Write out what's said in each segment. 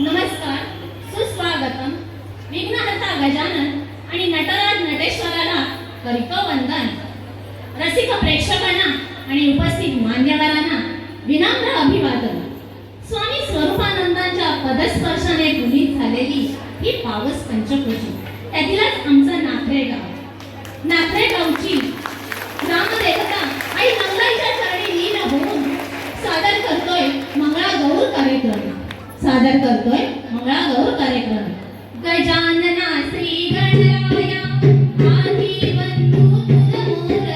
नमस्कार सुस्वागतम. विघ्नहर्ता गजानन आणि नटराज नटेश्वराला वंदन रसिक प्रेक्षकांना आणि उपस्थित मान्यवरांना विनम्र अभिवादन. स्वामी स्वरूपानंदांच्या पदस्पर्शाने गुणित झालेली ही पावस पंचकृषी त्यातीलच आमचं नाथरे गाव नाथरे गावची ग्रामदेवता आई मंगलाईच्या चरणी लीन होऊन सादर करतोय मंगळा गौर कार्यक्रम. सादर करतोय. मंगळागौर कार्यक्रम. गजानना श्री गणराया आधी बंधू तुझ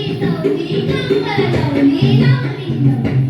توفيقا ولتوفيقا ولتولينا ولتولينا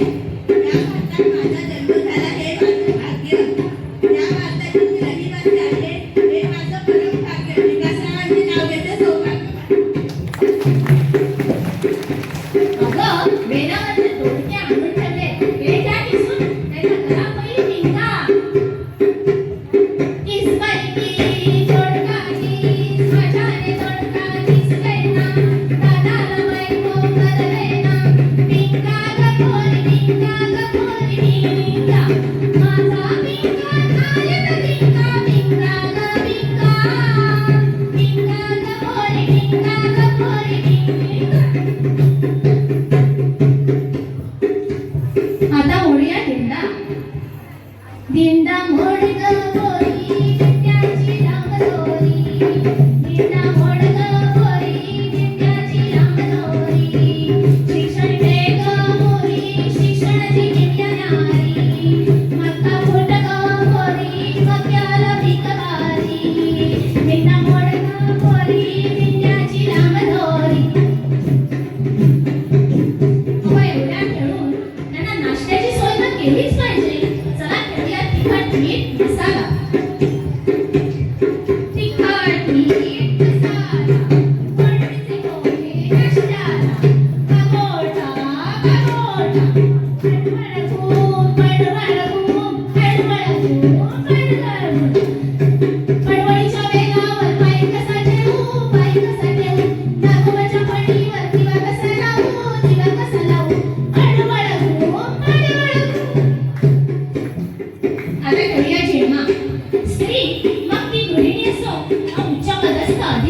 He's my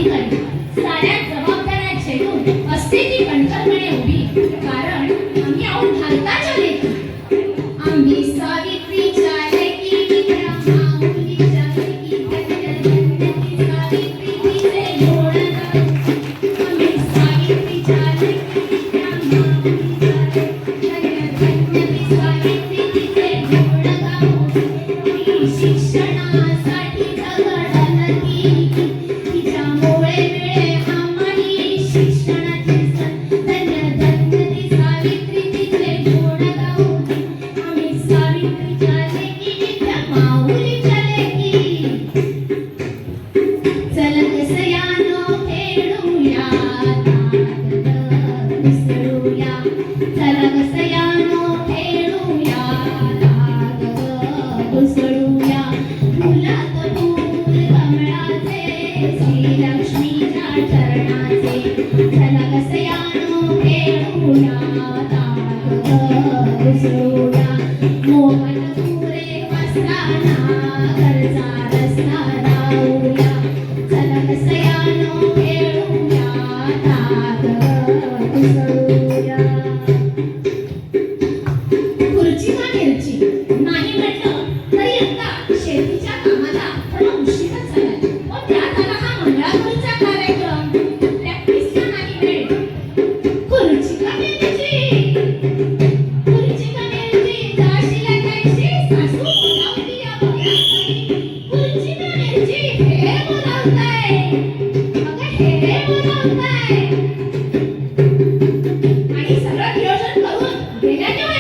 ý này. Yes,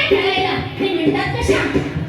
ठेवायला ते म्हणतात कशा